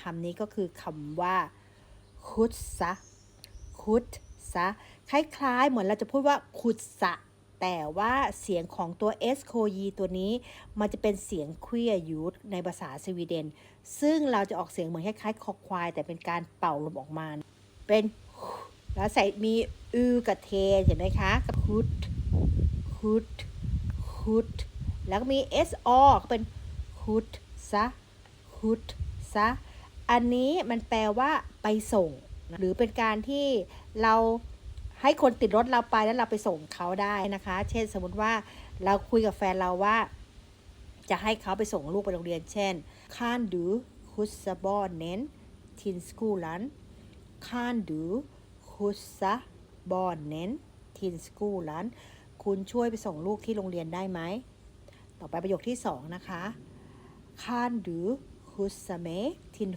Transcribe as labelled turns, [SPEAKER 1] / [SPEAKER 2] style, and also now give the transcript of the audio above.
[SPEAKER 1] คำนี้ก็คือคำว่าขุดซะขุดซะคล้ายๆ เหมือนเราจะพูดว่าขุดสะ แต่ว่าเสียงของตัว s โคยีตัวนี้มันจะเป็นเสียงเคลียร์ยูดในภาษาสวีเดน ซึ่งเราจะออกเสียงเหมือนคล้ายๆคอควาย แต่เป็นการเป่าลมออกมา เป็นแล้วใส่มีอือกับเทเห็นไหมคะกับคุดคุดคุดแล้วก็มี s o ก็เป็นคุดซะคุดซะ อันนี้มันแปลว่าไปส่ง หรือเป็นการที่เราให้คนติดรถเราไปแล้วเราไปส่งเขาได้นะคะ เช่นสมมติว่าเราคุยกับแฟนเราว่า จะให้เขาไปส่งลูกไปโรงเรียน เช่น kan du skjutsa barnen till skolan kan du skjutsa barnen till skolan คุณช่วยไปส่งลูกที่โรงเรียนได้ไหม ต่อไปประโยคที่สองนะคะ kan du skjutsa mig till